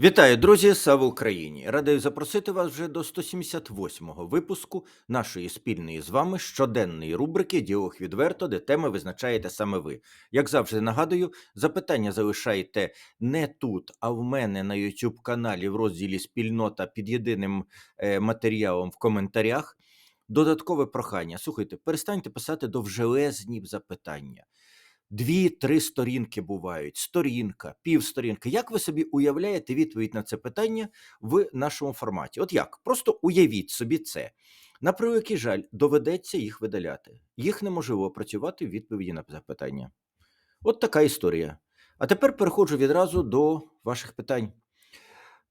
Вітаю, друзі! Слава Україні! Радий запросити вас вже до 178-го випуску нашої спільної з вами щоденної рубрики Діалог відверто, де теми визначаєте саме ви. Як завжди нагадую, запитання залишайте не тут, а в мене на YouTube каналі в розділі Спільнота під єдиним е, матеріалом в коментарях. Додаткове прохання. Слухайте, перестаньте писати довжелезні запитання. Дві-три сторінки бувають, сторінка, півсторінки. Як ви собі уявляєте відповідь на це питання в нашому форматі? От як? Просто уявіть собі це. На превеликий жаль, доведеться їх видаляти. Їх неможливо опрацювати в відповіді на запитання. От така історія. А тепер переходжу відразу до ваших питань.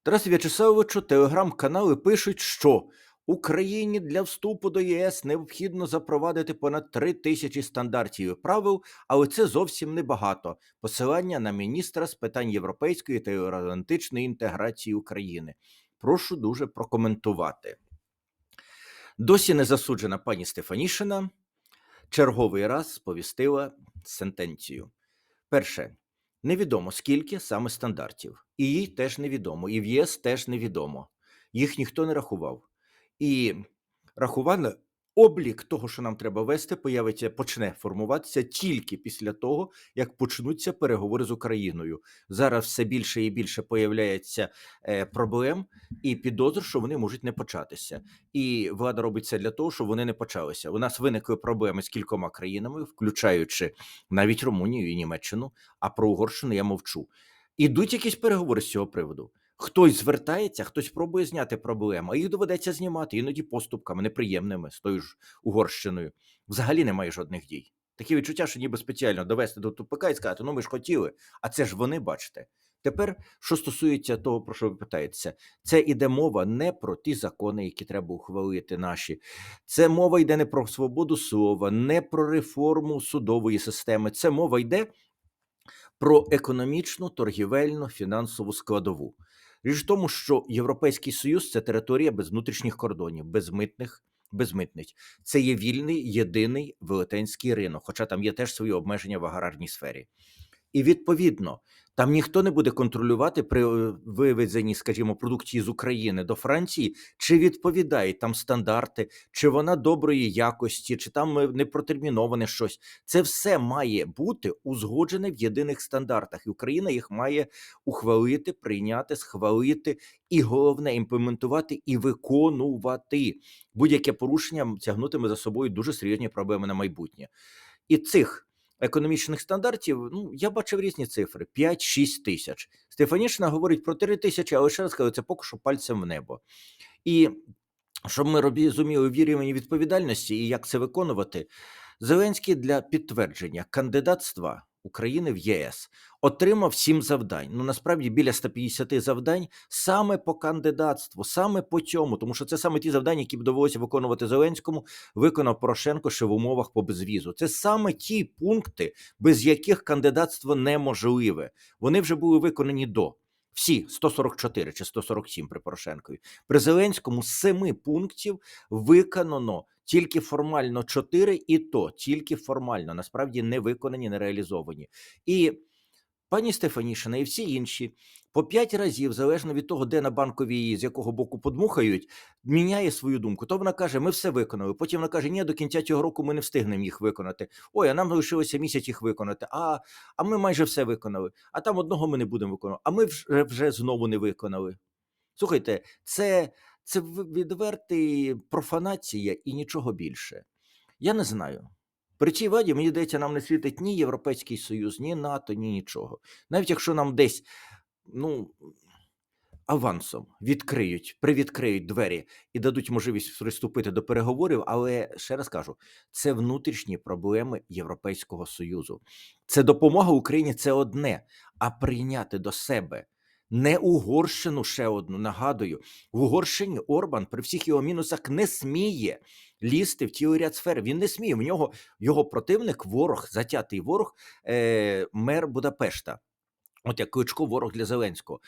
Тарас В'ячеславовичу, телеграм-канали пишуть, що Україні для вступу до ЄС необхідно запровадити понад три тисячі стандартів і правил, але це зовсім небагато. Посилання на міністра з питань європейської та євроатлантичної інтеграції України. Прошу дуже прокоментувати. Досі не засуджена пані Стефанішина черговий раз сповістила сентенцію. Перше, невідомо скільки саме стандартів, і їй теж невідомо, і в ЄС теж невідомо. Їх ніхто не рахував. І рахувальний облік того, що нам треба вести, появиться, почне формуватися тільки після того, як почнуться переговори з Україною. Зараз все більше і більше появляється е, проблем і підозр, що вони можуть не початися. І влада робить це для того, щоб вони не почалися. У нас виникли проблеми з кількома країнами, включаючи навіть Румунію і Німеччину. А про Угорщину я мовчу. Ідуть якісь переговори з цього приводу. Хтось звертається, хтось пробує зняти проблему, а їх доведеться знімати іноді поступками неприємними з тою ж Угорщиною. Взагалі немає жодних дій. Таке відчуття, що ніби спеціально довести до тупика і сказати, ну ми ж хотіли, а це ж вони бачите. Тепер, що стосується того, про що ви питаєтеся, це іде мова не про ті закони, які треба ухвалити наші. Це мова йде не про свободу слова, не про реформу судової системи. Це мова йде про економічну, торгівельну, фінансову складову. Річ в тому, що Європейський Союз це територія без внутрішніх кордонів, без митних, без митниць. Це є вільний єдиний велетенський ринок, хоча там є теж свої обмеження в аграрній сфері. І відповідно, там ніхто не буде контролювати при е, вивезенні, скажімо, продукції з України до Франції, чи відповідають там стандарти, чи вона доброї якості, чи там е, не протерміноване щось. Це все має бути узгоджене в єдиних стандартах, і Україна їх має ухвалити, прийняти, схвалити, і головне імплементувати і виконувати. Будь-яке порушення тягнутиме за собою дуже серйозні проблеми на майбутнє. І цих економічних стандартів, ну я бачив різні цифри: 5-6 тисяч. Стефанішина говорить про 3 тисячі, але ще раз кажу, це поки що пальцем в небо. І щоб ми розуміли в рівні відповідальності і як це виконувати, Зеленський для підтвердження кандидатства України в ЄС отримав сім завдань. Ну насправді біля 150 завдань саме по кандидатству, саме по цьому, тому що це саме ті завдання, які б довелося виконувати Зеленському, виконав Порошенко ще в умовах по безвізу. Це саме ті пункти, без яких кандидатство неможливе. Вони вже були виконані до. Всі 144 чи 147 при Порошенкові. При Зеленському з семи пунктів виконано тільки формально 4, і то тільки формально, насправді не виконані, не реалізовані. І пані Стефанішина і всі інші по п'ять разів, залежно від того, де на банковій з якого боку подмухають, міняє свою думку. То вона каже: ми все виконали. Потім вона каже: Ні, до кінця цього року ми не встигнемо їх виконати. Ой, а нам лишилося місяць їх виконати. А а ми майже все виконали. А там одного ми не будемо виконувати. А ми вже, вже знову не виконали. Слухайте, це це відвертий профанація і нічого більше. Я не знаю. При цій владі, мені здається, нам не світить ні Європейський Союз, ні НАТО, ні нічого. Навіть якщо нам десь ну, авансом відкриють, привідкриють двері і дадуть можливість приступити до переговорів, але ще раз кажу, це внутрішні проблеми Європейського Союзу. Це допомога Україні це одне, а прийняти до себе не Угорщину ще одну нагадую, в Угорщині Орбан при всіх його мінусах не сміє лізти в ті ряд сфер. Він не сміє. В нього його противник, ворог, затятий ворог, е, мер Будапешта. От як кличко ворог для Зеленського.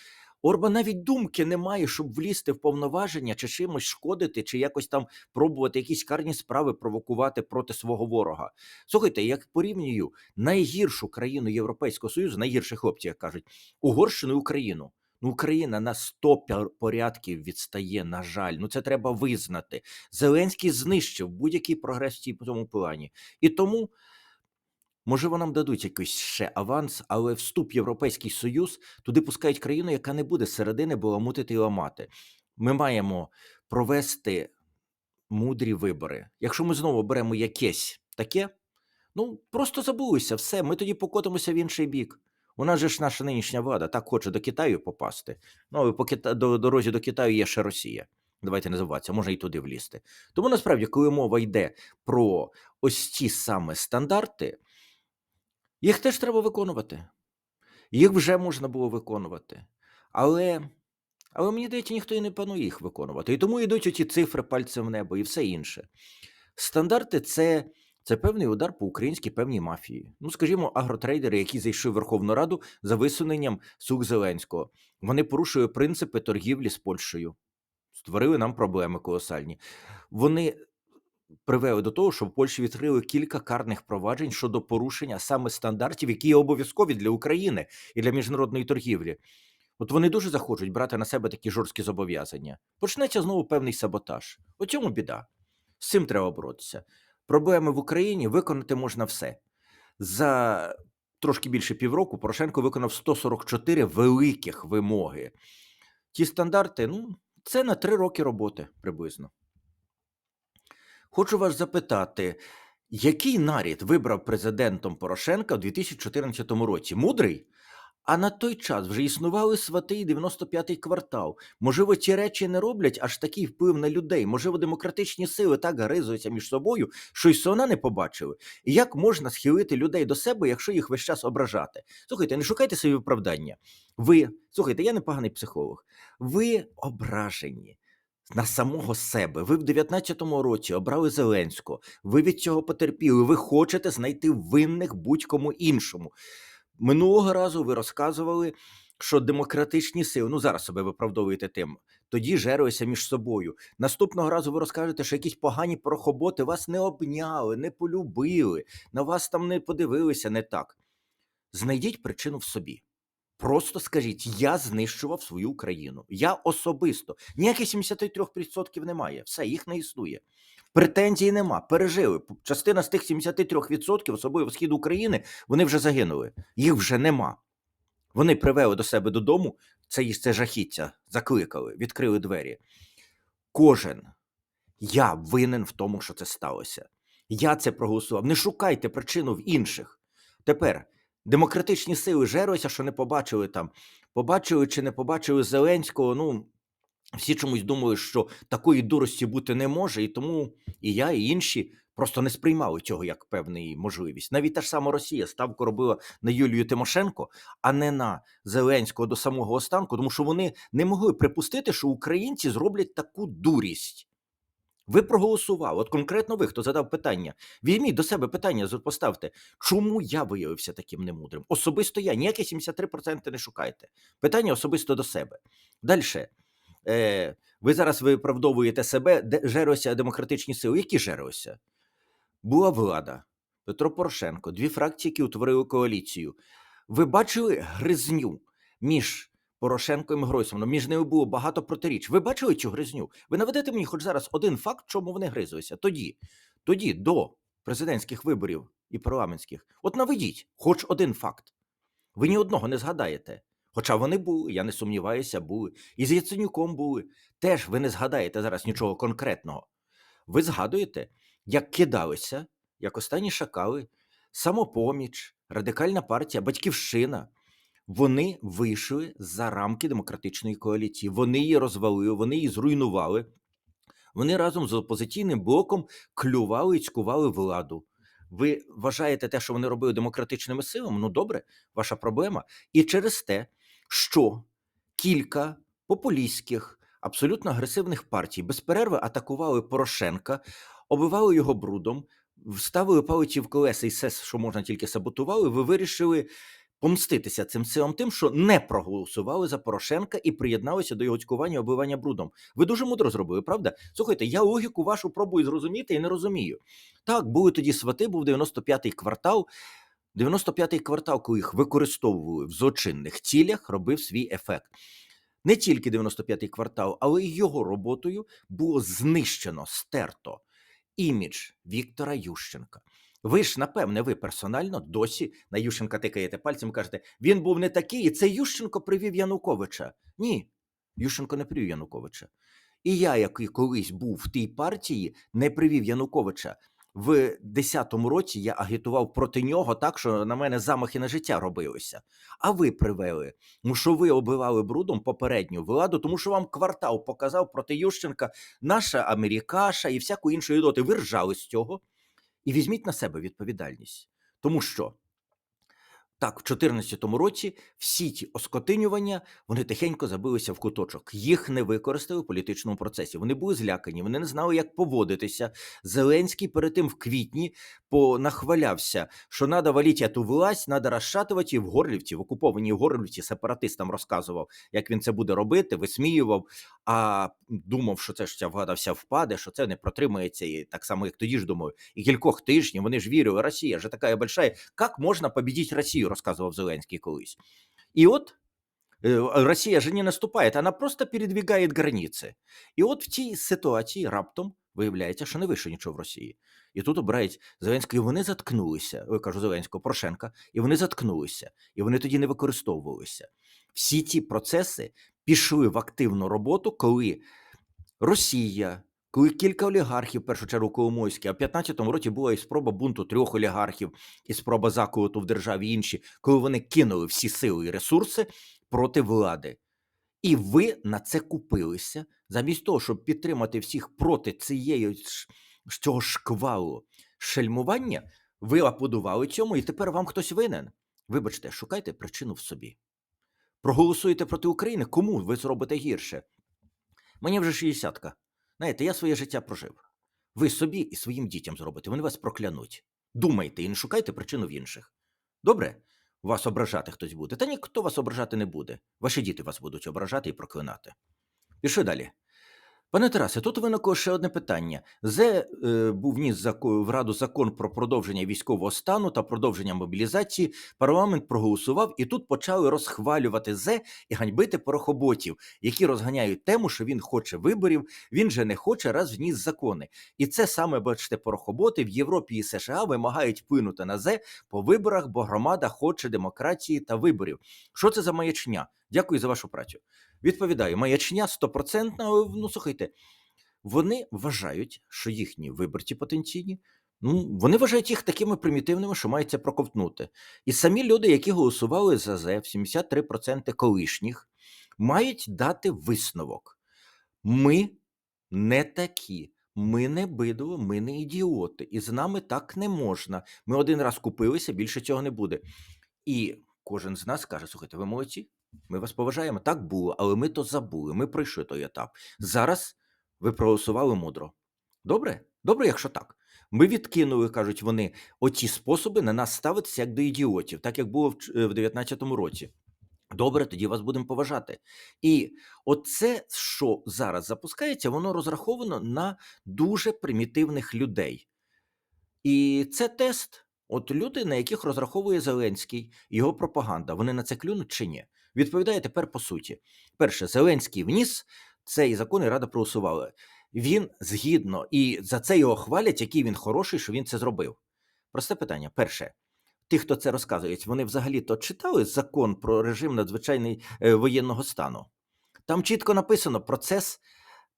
Орбан навіть думки не має, щоб влізти в повноваження чи чимось шкодити, чи якось там пробувати якісь карні справи провокувати проти свого ворога. Слухайте, як порівнюю найгіршу країну Європейського Союзу, найгірші хлопці, як кажуть, Угорщину і Україну. Ну, Україна на 100 пя- порядків відстає, на жаль. Ну це треба визнати. Зеленський знищив будь-який прогрес в цій- цьому плані. І тому, можливо, нам дадуть якийсь ще аванс, але вступ в Європейський Союз туди пускають країну, яка не буде середини баламутити і ламати. Ми маємо провести мудрі вибори. Якщо ми знову беремо якесь таке, ну просто забулися, все, ми тоді покотимося в інший бік. У нас же ж наша нинішня влада так хоче до Китаю попасти. Ну, але по Кита... до дорозі до Китаю є ще Росія. Давайте не забуватися, можна і туди влізти. Тому насправді, коли мова йде про ось ті саме стандарти, їх теж треба виконувати. Їх вже можна було виконувати. Але, але мені здається, ніхто і не планує їх виконувати. І тому йдуть оті цифри пальцем в небо і все інше. Стандарти це, це певний удар по українській певній мафії. Ну, скажімо, агротрейдери, які зайшли в Верховну Раду за висуненням сук Зеленського. Вони порушують принципи торгівлі з Польщею. Створили нам проблеми колосальні. Вони привели до того, що в Польщі відкрили кілька карних проваджень щодо порушення саме стандартів, які є обов'язкові для України і для міжнародної торгівлі. От вони дуже захочуть брати на себе такі жорсткі зобов'язання. Почнеться знову певний саботаж. У цьому біда. З цим треба боротися. Проблеми в Україні виконати можна все. За трошки більше півроку Порошенко виконав 144 великих вимоги. Ті стандарти, ну, це на три роки роботи приблизно. Хочу вас запитати, який нарід вибрав президентом Порошенка в 2014 році? Мудрий? А на той час вже існували свати і 95-й квартал. Можливо, ті речі не роблять аж такий вплив на людей. Можливо, демократичні сили так гризуються між собою, що й сона не побачили. І як можна схилити людей до себе, якщо їх весь час ображати? Слухайте, не шукайте собі виправдання. Ви слухайте, я непоганий психолог. Ви ображені. На самого себе. Ви в 19-му році обрали Зеленського. Ви від цього потерпіли. Ви хочете знайти винних будь-кому іншому. Минулого разу ви розказували, що демократичні сили, ну зараз себе виправдовуєте тим, тоді жеруються між собою. Наступного разу ви розкажете, що якісь погані порохоботи вас не обняли, не полюбили, на вас там не подивилися не так. Знайдіть причину в собі. Просто скажіть, я знищував свою країну. Я особисто. Ніяких 73% немає. Все, їх не існує. Претензій нема. Пережили. Частина з тих 73%, особливо в схід України, вони вже загинули. Їх вже нема. Вони привели до себе додому, це це жахіття, закликали, відкрили двері. Кожен я винен в тому, що це сталося. Я це проголосував. Не шукайте причину в інших. Тепер демократичні сили жеруються, що не побачили там. Побачили чи не побачили Зеленського. Ну всі чомусь думали, що такої дурості бути не може, і тому і я, і інші просто не сприймали цього як певний можливість. Навіть та ж сама Росія ставку робила на Юлію Тимошенко, а не на Зеленського до самого останку, тому що вони не могли припустити, що українці зроблять таку дурість. Ви проголосували, от конкретно ви, хто задав питання, візьміть до себе питання, поставте, чому я виявився таким немудрим? Особисто я, ніякі 73% не шукайте. Питання особисто до себе. Далі. Е, ви зараз виправдовуєте себе, де жеруся демократичні сили. Які жеруся? Була влада, Петро Порошенко, дві фракції, які утворили коаліцію. Ви бачили гризню між Порошенком і Гройсманом? Між ними було багато протиріч. Ви бачили цю гризню? Ви наведете мені хоч зараз один факт, чому вони гризлися? Тоді, тоді, до президентських виборів і парламентських. От наведіть хоч один факт. Ви ні одного не згадаєте. Хоча вони були, я не сумніваюся, були. І з Яценюком були. Теж ви не згадаєте зараз нічого конкретного. Ви згадуєте, як кидалися, як останні шакали, самопоміч, радикальна партія, батьківщина. Вони вийшли за рамки демократичної коаліції. Вони її розвалили, вони її зруйнували. Вони разом з опозиційним блоком клювали і цькували владу. Ви вважаєте те, що вони робили демократичними силами? Ну добре, ваша проблема. І через те, що кілька популістських, абсолютно агресивних партій без перерви атакували Порошенка, оббивали його брудом, вставили палиці в колеса і все, що можна тільки саботували, ви вирішили помститися цим силам тим, що не проголосували за Порошенка і приєдналися до його цькування оббивання брудом. Ви дуже мудро зробили, правда? Слухайте, я логіку вашу пробую зрозуміти і не розумію. Так, були тоді свати, був 95-й квартал. 95-й квартал, коли їх використовували в злочинних цілях, робив свій ефект. не тільки 95-й квартал, але й його роботою було знищено, стерто імідж Віктора Ющенка. Ви ж, напевне, ви персонально досі на Ющенка тикаєте пальцем кажете, він був не такий, і це Ющенко привів Януковича. Ні, Ющенко не привів Януковича. І я, який колись був в тій партії, не привів Януковича. В 10-му році я агітував проти нього так, що на мене замахи на життя робилися. А ви привели, тому що ви оббивали брудом попередню владу, тому що вам квартал показав проти Ющенка наша Америкаша і всяку іншу ідоти. Ви ржали з цього і візьміть на себе відповідальність. Тому що так, в 2014 році всі ті оскотинювання вони тихенько забилися в куточок. Їх не використали в політичному процесі. Вони були злякані, вони не знали, як поводитися. Зеленський перед тим в квітні понахвалявся, що треба валити ту власть, треба розшатувати в Горлівці, в окупованій Горлівці сепаратистам розказував, як він це буде робити, висміював, а думав, що це ж ця влада вся впаде, що це не протримається. І так само, як тоді ж думаю, і кількох тижнів вони ж вірили, Росія ж така большая, як можна победити Росію, розказував Зеленський колись. І от е, Росія ж не наступає, вона просто передвигає границі. І от в цій ситуації раптом виявляється, що не вийшло нічого в Росії. І тут обирають Зеленського, і вони заткнулися. Я кажу Зеленського, Порошенка, і вони заткнулися, і вони тоді не використовувалися. Всі ці процеси пішли в активну роботу, коли Росія, коли кілька олігархів, в першу чергу Коломойський, а в 15-му році була і спроба бунту трьох олігархів, і спроба заколоту в державі інші, коли вони кинули всі сили і ресурси проти влади. І ви на це купилися, замість того, щоб підтримати всіх проти цієї цього шквалу шельмування, ви аплодували цьому, і тепер вам хтось винен. Вибачте, шукайте причину в собі. Проголосуєте проти України, кому ви зробите гірше? Мені вже 60-ка. Знаєте, я своє життя прожив. Ви собі і своїм дітям зробите, вони вас проклянуть. Думайте і не шукайте причину в інших. Добре? Вас ображати хтось буде. Та ніхто вас ображати не буде. Ваші діти вас будуть ображати і проклинати. Пішли далі. Пане Тарасе, тут виникло ще одне питання. Зе е, був вніс в Раду закон про продовження військового стану та продовження мобілізації. Парламент проголосував, і тут почали розхвалювати Зе і ганьбити порохоботів, які розганяють тему, що він хоче виборів, він же не хоче, раз вніс закони. І це саме, бачите, порохоботи в Європі і США вимагають вплинути на Зе по виборах, бо громада хоче демократії та виборів. Що це за маячня? Дякую за вашу працю. Відповідаю, маячня стопроцентна, ну слухайте, вони вважають, що їхні виборці потенційні, ну вони вважають їх такими примітивними, що мають це проковтнути. І самі люди, які голосували за ЗЕВ, 73% колишніх, мають дати висновок. Ми не такі. Ми не бидло, ми не ідіоти, і з нами так не можна. Ми один раз купилися, більше цього не буде. І кожен з нас каже: слухайте, ви молодці, ми вас поважаємо. Так було, але ми то забули. Ми пройшли той етап. Зараз ви проголосували мудро. Добре? Добре, якщо так. Ми відкинули, кажуть вони, оті способи на нас ставитися як до ідіотів, так як було в ч- е, в 19-му році. Добре, тоді вас будемо поважати. І оце, що зараз запускається, воно розраховано на дуже примітивних людей. І це тест. От люди, на яких розраховує Зеленський, його пропаганда, вони на це клюнуть чи ні? Відповідає тепер по суті. Перше, Зеленський вніс цей закон і Рада проголосувала. Він згідно, і за це його хвалять, який він хороший, що він це зробив. Просте питання. Перше, ті, хто це розказують, вони взагалі то читали закон про режим надзвичайний е, воєнного стану. Там чітко написано процес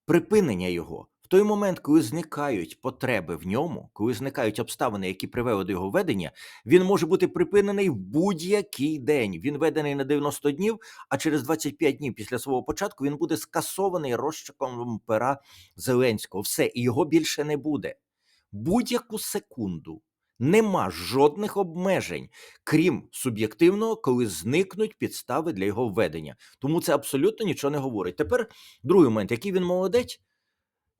припинення його. Той момент, коли зникають потреби в ньому, коли зникають обставини, які привели до його ведення, він може бути припинений в будь-який день. Він ведений на 90 днів, а через 25 днів після свого початку він буде скасований розчиком пера Зеленського. Все, і його більше не буде. Будь-яку секунду нема жодних обмежень, крім суб'єктивного, коли зникнуть підстави для його введення. Тому це абсолютно нічого не говорить. Тепер другий момент, який він молодець,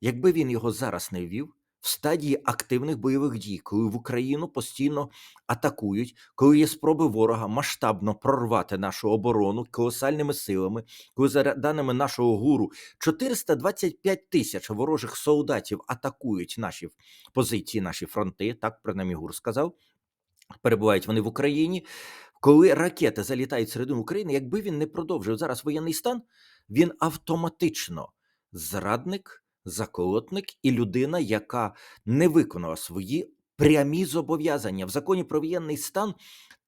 якби він його зараз не ввів в стадії активних бойових дій, коли в Україну постійно атакують, коли є спроби ворога масштабно прорвати нашу оборону колосальними силами, коли за даними нашого гуру 425 тисяч ворожих солдатів атакують наші позиції, наші фронти, так принаймні гур сказав. Перебувають вони в Україні. Коли ракети залітають всередину України, якби він не продовжив зараз воєнний стан, він автоматично зрадник, заколотник і людина, яка не виконала свої прямі зобов'язання в законі про воєнний стан.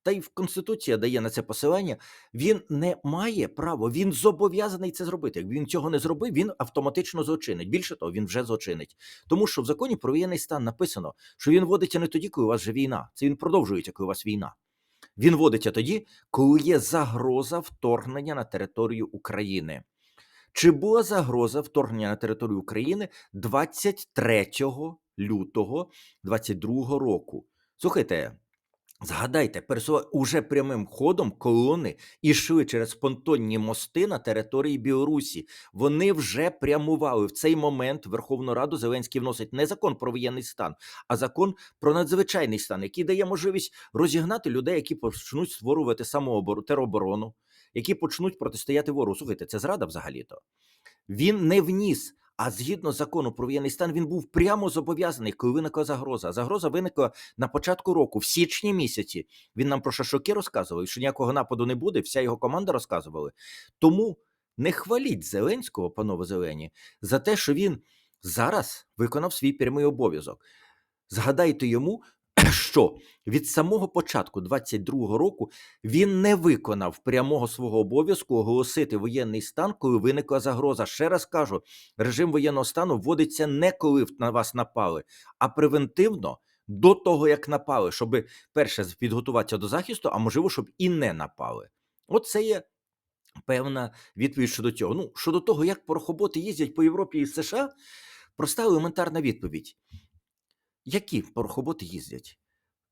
Та й в Конституція дає на це посилання. Він не має права, він зобов'язаний це зробити. Якби він цього не зробив, він автоматично злочинить. Більше того, він вже злочинить. Тому що в законі про воєнний стан написано, що він вводиться не тоді, коли у вас вже війна. Це він продовжується, коли у вас війна. Він вводиться тоді, коли є загроза вторгнення на територію України. Чи була загроза вторгнення на територію України 23 лютого 22 року? Слухайте, згадайте, пересува... уже прямим ходом колони ішли через понтонні мости на території Білорусі. Вони вже прямували в цей момент. Верховну Раду Зеленський вносить не закон про воєнний стан, а закон про надзвичайний стан, який дає можливість розігнати людей, які почнуть створювати самооборону тероборону, які почнуть протистояти ворогу. Слухайте, це зрада взагалі-то. Він не вніс. А згідно закону про воєнний стан, він був прямо зобов'язаний, коли виникла загроза. Загроза виникла на початку року, в січні місяці. Він нам про шашоки розказував, що ніякого нападу не буде. Вся його команда розказували. Тому не хваліть Зеленського, панове Зелені, за те, що він зараз виконав свій прямий обов'язок. Згадайте йому, що від самого початку 22-го року він не виконав прямого свого обов'язку оголосити воєнний стан, коли виникла загроза. Ще раз кажу, режим воєнного стану вводиться не коли на вас напали, а превентивно до того, як напали, щоб перше підготуватися до захисту, а можливо, щоб і не напали. От це є певна відповідь щодо цього. Ну, щодо того, як порохоботи їздять по Європі і США, проста елементарна відповідь. Які порохоботи їздять?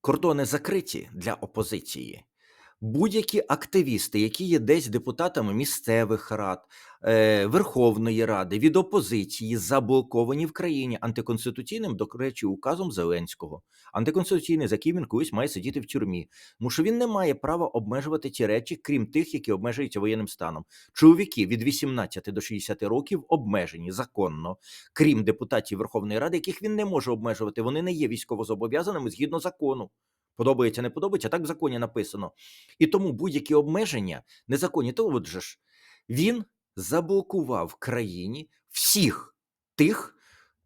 Кордони закриті для опозиції. Будь-які активісти, які є десь депутатами місцевих рад, е, Верховної Ради від опозиції, заблоковані в країні антиконституційним, до речі, указом Зеленського. Антиконституційний, за яким він колись має сидіти в тюрмі. Тому що він не має права обмежувати ті речі, крім тих, які обмежуються воєнним станом. Чоловіки від 18 до 60 років обмежені законно, крім депутатів Верховної Ради, яких він не може обмежувати. Вони не є військовозобов'язаними згідно закону. Подобається, не подобається, так в законі написано. І тому будь-які обмеження незаконні. То отже ж, він заблокував країні всіх тих,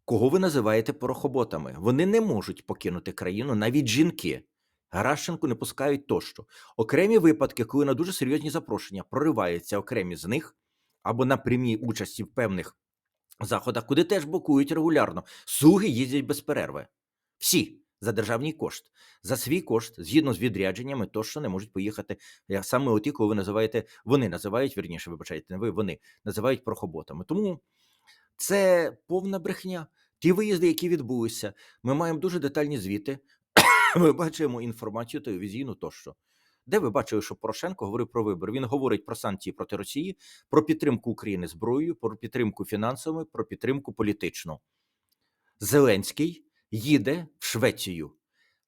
кого ви називаєте порохоботами. Вони не можуть покинути країну, навіть жінки. Гаращенку не пускають тощо. Окремі випадки, коли на дуже серйозні запрошення прориваються окремі з них, або на прямій участі в певних заходах, куди теж блокують регулярно. Слуги їздять без перерви. Всі за державний кошт, за свій кошт, згідно з відрядженнями, то що не можуть поїхати. Я саме оті, коли ви називаєте, вони називають вірніше, вибачайте, не ви вони називають прохоботами. Тому це повна брехня. Ті виїзди, які відбулися, ми маємо дуже детальні звіти. Ми бачимо інформацію телевізійну тощо. Де ви бачили, що Порошенко говорив про вибори? Він говорить про санкції проти Росії, про підтримку України зброєю, про підтримку фінансовою, про підтримку політичну. Зеленський їде в Швецію.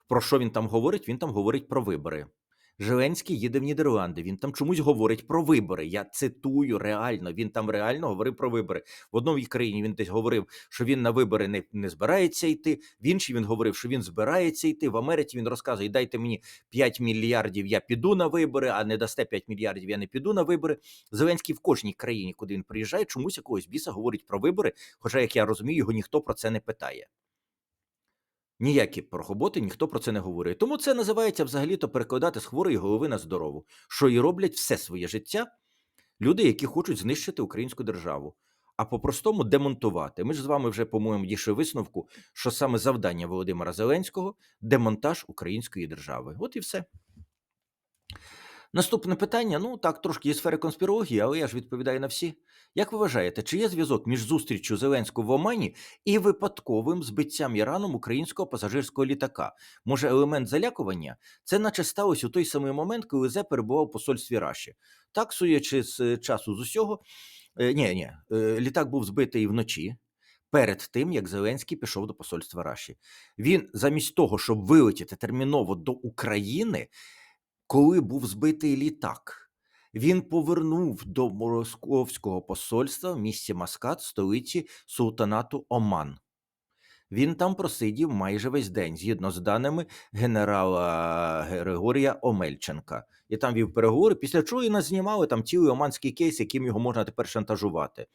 Про що він там говорить? Він там говорить про вибори. Зеленський їде в Нідерланди. Він там чомусь говорить про вибори. Я цитую реально. Він там реально говорив про вибори. В одній країні він десь говорив, що він на вибори не, не збирається йти. В іншій він говорив, що він збирається йти. В Америці він розказує: дайте мені 5 мільярдів, я піду на вибори, а не дасте 5 мільярдів, я не піду на вибори. Зеленський в кожній країні, куди він приїжджає, чомусь якогось біса говорить про вибори. Хоча, як я розумію, його ніхто про це не питає. Ніякі прохоботи, ніхто про це не говорить. Тому це називається взагалі-то перекладати з хворої голови на здорову, що і роблять все своє життя люди, які хочуть знищити українську державу, а по-простому демонтувати. Ми ж з вами вже, по-моєму, дійшли висновку, що саме завдання Володимира Зеленського демонтаж української держави. От і все. Наступне питання: ну так, трошки є сфери конспірології, але я ж відповідаю на всі. Як ви вважаєте, чи є зв'язок між зустрічю Зеленського в Омані і випадковим збиттям Іраном українського пасажирського літака? Може, елемент залякування? Це наче сталося у той самий момент, коли Зе перебував у посольстві Раші. Так, суючи з е, часу з усього, е, ні, ні, е, літак був збитий вночі. Перед тим як Зеленський пішов до посольства Раші, він замість того, щоб вилетіти терміново до України, коли був збитий літак, він повернув до московського посольства в місті Маскат, столиці султанату Оман. Він там просидів майже весь день, згідно з даними генерала Григорія Омельченка. І там вів переговори, після чого і нас знімали там цілий оманський кейс, яким його можна тепер шантажувати.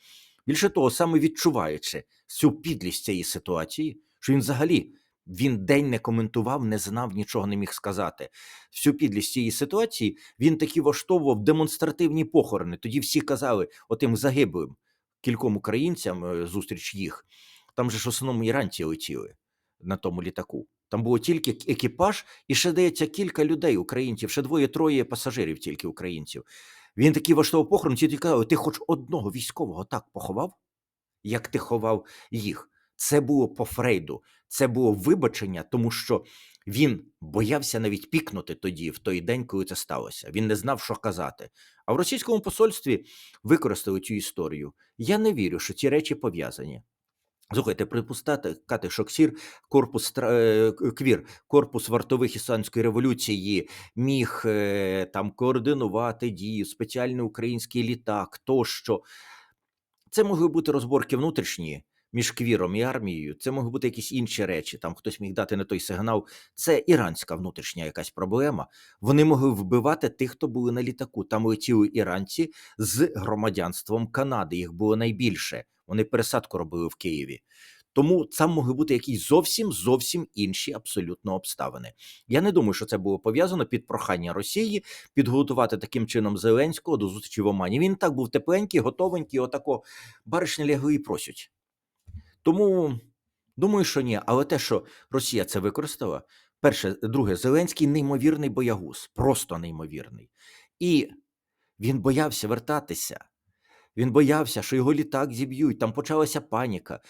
Більше того, саме відчуваючи всю підлість цієї ситуації, що він взагалі він день не коментував, не знав, нічого не міг сказати. Всю підлість цієї ситуації він таки влаштовував демонстративні похорони. Тоді всі казали отим загиблим кільком українцям е, зустріч їх. Там же ж основному іранці летіли на тому літаку. Там було тільки екіпаж, і ще здається кілька людей, українців, ще двоє-троє пасажирів, тільки українців. Він такий влаштовував похорон, ті казали, ти хоч одного військового так поховав, як ти ховав їх. Це було по Фрейду, це було вибачення, тому що він боявся навіть пікнути тоді, в той день, коли це сталося. Він не знав, що казати. А в російському посольстві використали цю історію. Я не вірю, що ці речі пов'язані. Слухайте, припускати Кати Шоксір, корпус е, квір, корпус вартових Ісландської революції міг е, там координувати дії, спеціальний український літак тощо. Це могли бути розборки внутрішні між квіром і армією. Це могли бути якісь інші речі. Там хтось міг дати не той сигнал. Це іранська внутрішня якась проблема. Вони могли вбивати тих, хто були на літаку. Там летіли іранці з громадянством Канади. Їх було найбільше. Вони пересадку робили в Києві. Тому там могли бути якісь зовсім зовсім інші абсолютно обставини. Я не думаю, що це було пов'язано під прохання Росії підготувати таким чином Зеленського до зустрічі в Омані. Він так був тепленький, готовенький, отако баришні лягли і просять. Тому думаю, що ні. Але те, що Росія це використала, перше, друге, Зеленський неймовірний боягуз, просто неймовірний. І він боявся вертатися. Він боявся, що його літак зіб'ють. Там почалася паніка.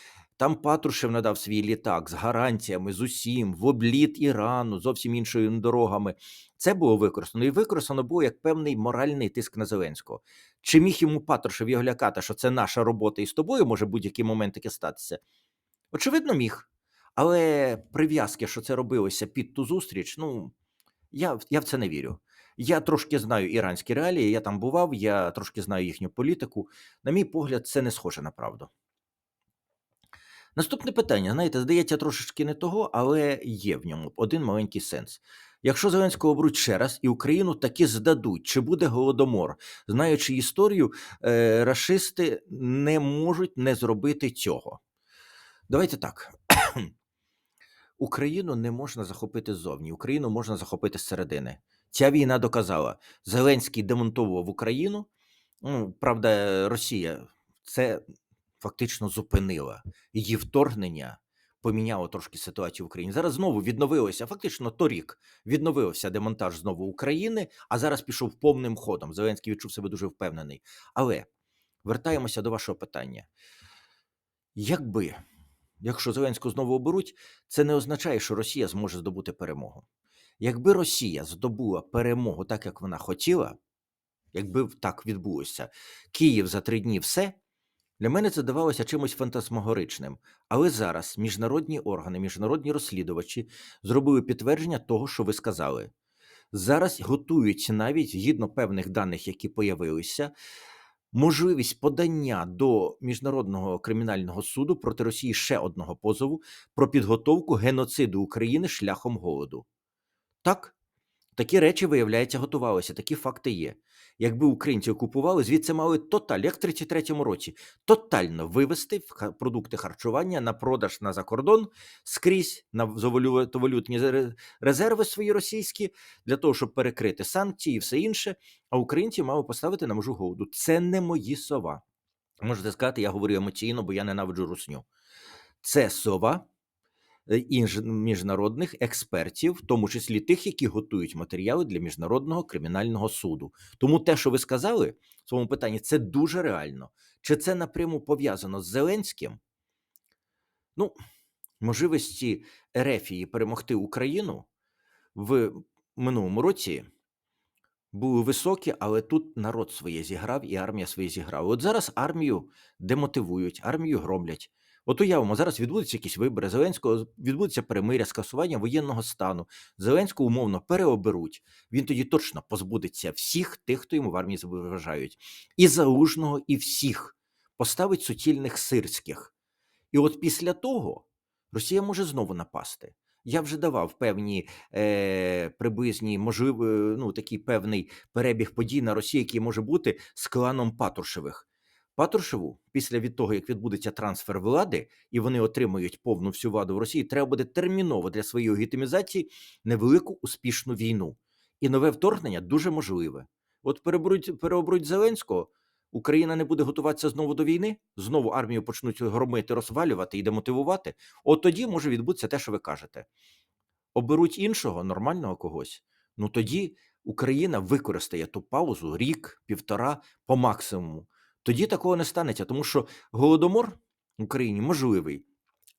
Там Патрушев надав свій літак з гарантіями, з усім, в обліт Ірану, зовсім іншими дорогами. Це було використано. І використано було як певний моральний тиск на Зеленського. Чи міг йому Патрушев його лякати, що це наша робота і з тобою може будь-який момент таке статися? Очевидно, міг. Але прив'язки, що це робилося під ту зустріч, ну я, я в це не вірю. Я трошки знаю іранські реалії, я там бував, я трошки знаю їхню політику. На мій погляд, це не схоже на правду. Наступне питання, знаєте, здається, трошечки не того, але є в ньому один маленький сенс. Якщо Зеленського оберуть ще раз і Україну таки здадуть, чи буде голодомор? Знаючи історію, е, рашисти не можуть не зробити цього. Давайте так. Україну не можна захопити ззовні, Україну можна захопити зсередини. Ця війна доказала. Зеленський демонтовував Україну. Ну, правда, Росія це фактично зупинила. Її вторгнення поміняло трошки ситуацію в Україні. Зараз знову відновилося, фактично торік відновився демонтаж знову України, а зараз пішов повним ходом. Зеленський відчув себе дуже впевнений. Але вертаємося до вашого питання. Якби, якщо Зеленського знову оберуть, це не означає, що Росія зможе здобути перемогу. Якби Росія здобула перемогу так, як вона хотіла, якби так відбулося, Київ за три дні все. Для мене це давалося чимось фантасмагоричним. Але зараз міжнародні органи, міжнародні розслідувачі зробили підтвердження того, що ви сказали. Зараз готують навіть згідно певних даних, які появилися, можливість подання до міжнародного кримінального суду проти Росії ще одного позову про підготовку геноциду України шляхом голоду. Так, такі речі, виявляється, готувалися, такі факти є. Якби українці окупували, звідси мали тоталь, як в 33-му році, тотально вивести продукти харчування на продаж на закордон скрізь на валютні резерви свої російські для того, щоб перекрити санкції і все інше. А українці мали поставити на межу голоду. Це не мої слова. Можете сказати, я говорю емоційно, бо я ненавиджу русню. Це слова е, інж- міжнародних експертів, в тому числі тих, які готують матеріали для міжнародного кримінального суду. Тому те, що ви сказали в своєму питанні, це дуже реально. Чи це напряму пов'язано з Зеленським? Ну, можливості Ерефії перемогти Україну в минулому році були високі, але тут народ своє зіграв і армія своє зіграла. От зараз армію демотивують, армію громлять. От уявимо, зараз відбудуться якісь вибори Зеленського, відбудеться перемиря, скасування воєнного стану. Зеленського умовно переоберуть. Він тоді точно позбудеться всіх тих, хто йому в армії заважають. І залужного, і всіх поставить суцільних сирських. І от після того Росія може знову напасти. Я вже давав певні е, приблизні, можливо, ну такий певний перебіг подій на Росії, який може бути з кланом Патрушевих. Патрушеву, після від того, як відбудеться трансфер влади, і вони отримують повну всю владу в Росії, треба буде терміново для своєї легітимізації невелику успішну війну. І нове вторгнення дуже можливе. От переберуть, переоберуть Зеленського, Україна не буде готуватися знову до війни, знову армію почнуть громити, розвалювати і демотивувати. От тоді може відбутися те, що ви кажете. Оберуть іншого, нормального когось. Ну тоді Україна використає ту паузу рік, півтора по максимуму. Тоді такого не станеться, тому що голодомор в Україні можливий.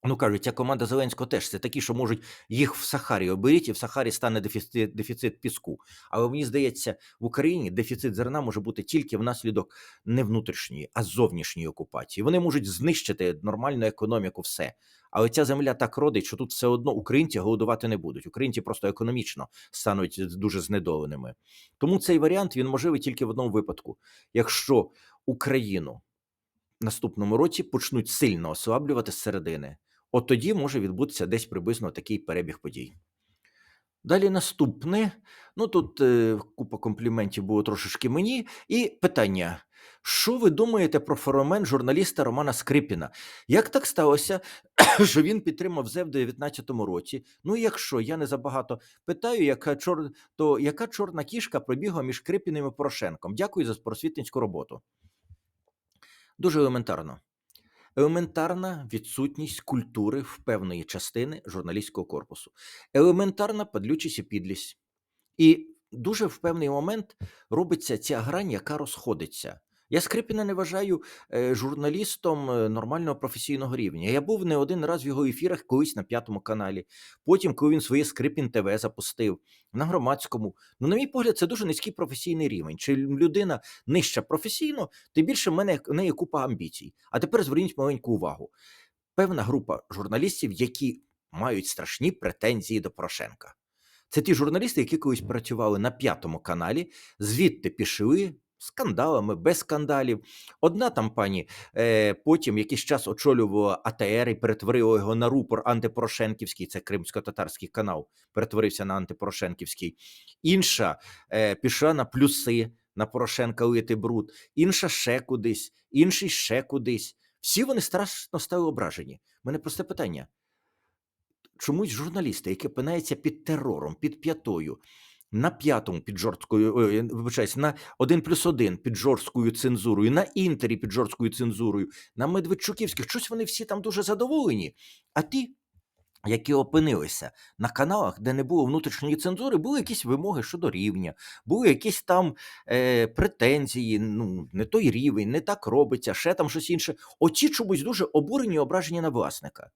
Ну кажуть, ця команда Зеленського теж це такі, що можуть їх в Сахарі оберіть, і в Сахарі стане дефіцит, дефіцит піску. Але мені здається, в Україні дефіцит зерна може бути тільки внаслідок не внутрішньої, а зовнішньої окупації. Вони можуть знищити нормальну економіку, все. Але ця земля так родить, що тут все одно українці голодувати не будуть. Українці просто економічно стануть дуже знедоленими. Тому цей варіант він можливий тільки в одному випадку: якщо Україну наступному році почнуть сильно ослаблювати з середини, от тоді може відбутися десь приблизно такий перебіг подій. Далі наступне. Ну тут е, купа компліментів було трошечки мені. І питання: що ви думаєте про феномен журналіста Романа Скрипіна? Як так сталося, що він підтримав ЗЕВ в 2019 році? Ну, якщо я не забагато питаю, яка чор... то яка чорна кішка пробігла між Скрипіним і Порошенком? Дякую за просвітницьку роботу. Дуже елементарно. Елементарна відсутність культури в певної частини журналістського корпусу, елементарна падлючість і підлість. І дуже в певний момент робиться ця грань, яка розходиться. Я Скрипіна не вважаю е, журналістом е, нормального професійного рівня. Я був не один раз в його ефірах колись на п'ятому каналі. Потім, коли він своє Скрипін ТВ запустив на громадському. Ну, на мій погляд, це дуже низький професійний рівень. Чи людина нижча професійно, тим більше в мене в неї купа амбіцій. А тепер зверніть маленьку увагу. Певна група журналістів, які мають страшні претензії до Порошенка. Це ті журналісти, які колись працювали на п'ятому каналі, звідти пішли скандалами, без скандалів. Одна там пані е, потім якийсь час очолювала АТР і перетворила його на рупор антипорошенківський, це кримсько-татарський канал, перетворився на антипорошенківський. Інша е, пішла на плюси на Порошенка лити бруд, інша ще кудись, інший ще кудись. Всі вони страшно стали ображені. У мене просте питання. Чомусь журналісти, які опинаються під терором, під п'ятою, на п'ятому під жорсткою, вибачаюсь, на один плюс один під жорсткою цензурою, на інтері під жорсткою цензурою, на Медведчуківських, щось вони всі там дуже задоволені. А ті, які опинилися на каналах, де не було внутрішньої цензури, були якісь вимоги щодо рівня, були якісь там е, претензії, ну не той рівень, не так робиться, ще там щось інше. Оці чомусь дуже обурені ображені на власника.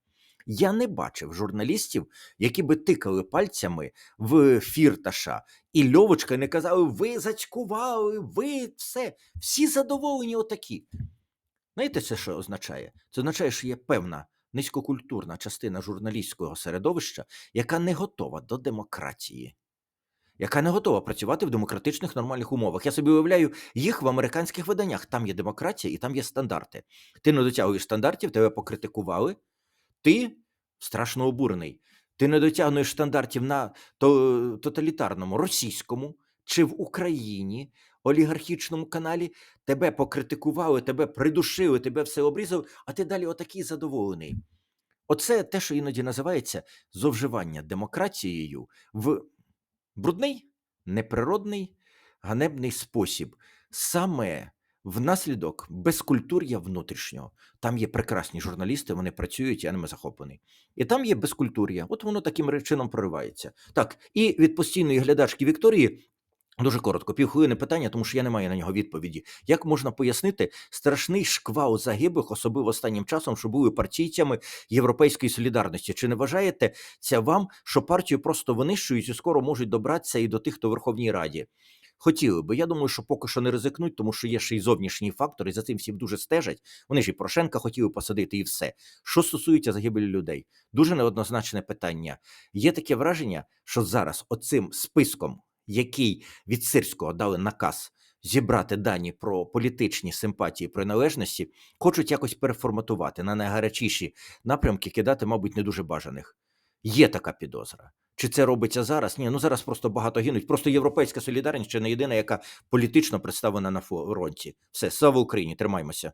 Я не бачив журналістів, які би тикали пальцями в фірташа, і Льовочка не казали: ви зацькували, ви все, всі задоволені отакі. Знаєте, це що означає? Це означає, що є певна низькокультурна частина журналістського середовища, яка не готова до демократії. Яка не готова працювати в демократичних нормальних умовах. Я собі уявляю їх в американських виданнях. Там є демократія і там є стандарти. Ти не дотягуєш стандартів, тебе покритикували, ти страшно обурений. Ти не дотягнуєш стандартів на тоталітарному російському чи в Україні олігархічному каналі. Тебе покритикували, тебе придушили, тебе все обрізали, а ти далі отакий задоволений. Оце те, що іноді називається зловживання демократією в брудний, неприродний, ганебний спосіб. Саме внаслідок безкультур'я внутрішнього. Там є прекрасні журналісти, вони працюють, я ними захоплений. І там є безкультур'я. От воно таким чином проривається. Так, і від постійної глядачки Вікторії. Дуже коротко, півхвилини питання, тому що я не маю на нього відповіді. Як можна пояснити страшний шквал загиблих, особливо останнім часом, що були партійцями Європейської солідарності? Чи не вважаєте це вам, що партію просто винищують і скоро можуть добратися і до тих, хто в Верховній Раді? Хотіли би. Я думаю, що поки що не ризикнуть, тому що є ще й зовнішній фактор, і за цим всім дуже стежать. Вони ж і Порошенка хотіли посадити, і все. Що стосується загибелі людей, дуже неоднозначне питання. Є таке враження, що зараз оцим списком, який від Сирського дали наказ зібрати дані про політичні симпатії приналежності, хочуть якось переформатувати на найгарячіші напрямки, кидати, мабуть, не дуже бажаних. Є така підозра. Чи це робиться зараз? Ні, ну зараз просто багато гинуть. Просто європейська солідарність ще не єдина, яка політично представлена на фронті. Все, слава Україні, тримаймося.